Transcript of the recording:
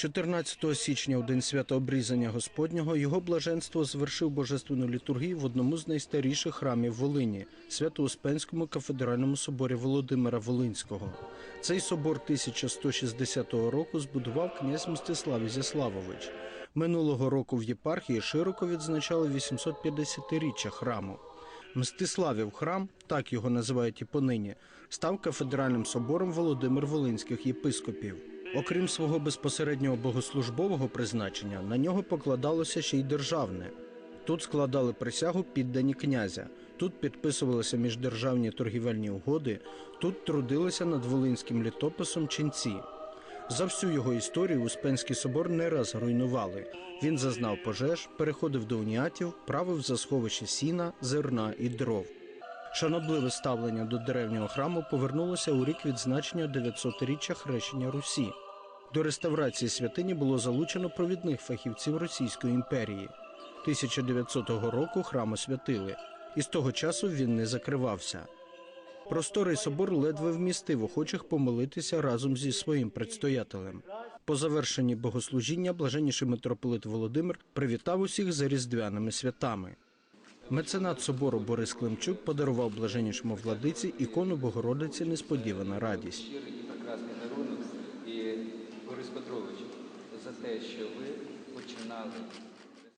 14 січня, у день свята обрізання Господнього, його блаженство звершив божественну літургію в одному з найстаріших храмів Волині Свято-Успенському кафедральному соборі Володимира Волинського. Цей собор 1160 року збудував князь Мстислав Ізяславович. Минулого року в єпархії широко відзначали 850-річчя храму. Мстиславів храм, так його називають і понині, став кафедральним собором Володимир Волинських єпископів. Окрім свого безпосереднього богослужбового призначення, на нього покладалося ще й державне. Тут складали присягу піддані князя, тут підписувалися міждержавні торгівельні угоди, тут трудилися над волинським літописом ченці. За всю його історію Успенський собор не раз руйнували. Він зазнав пожеж, переходив до уніатів, правив за сховище сіна, зерна і дров. Шанобливе ставлення до древнього храму повернулося у рік відзначення 900-річчя хрещення Русі. До реставрації святині було залучено провідних фахівців Російської імперії. 1900 року храм освятили, і з того часу він не закривався. Просторий собор ледве вмістив охочих помолитися разом зі своїм предстоятелем. По завершенні богослужіння блаженніший митрополит Володимир привітав усіх за різдвяними святами. Меценат собору Борис Климчук подарував блаженнішому владиці ікону Богородиці Несподівана радість. щирий і прекрасний дарунок. І Борис Петрович, за те, що ви починали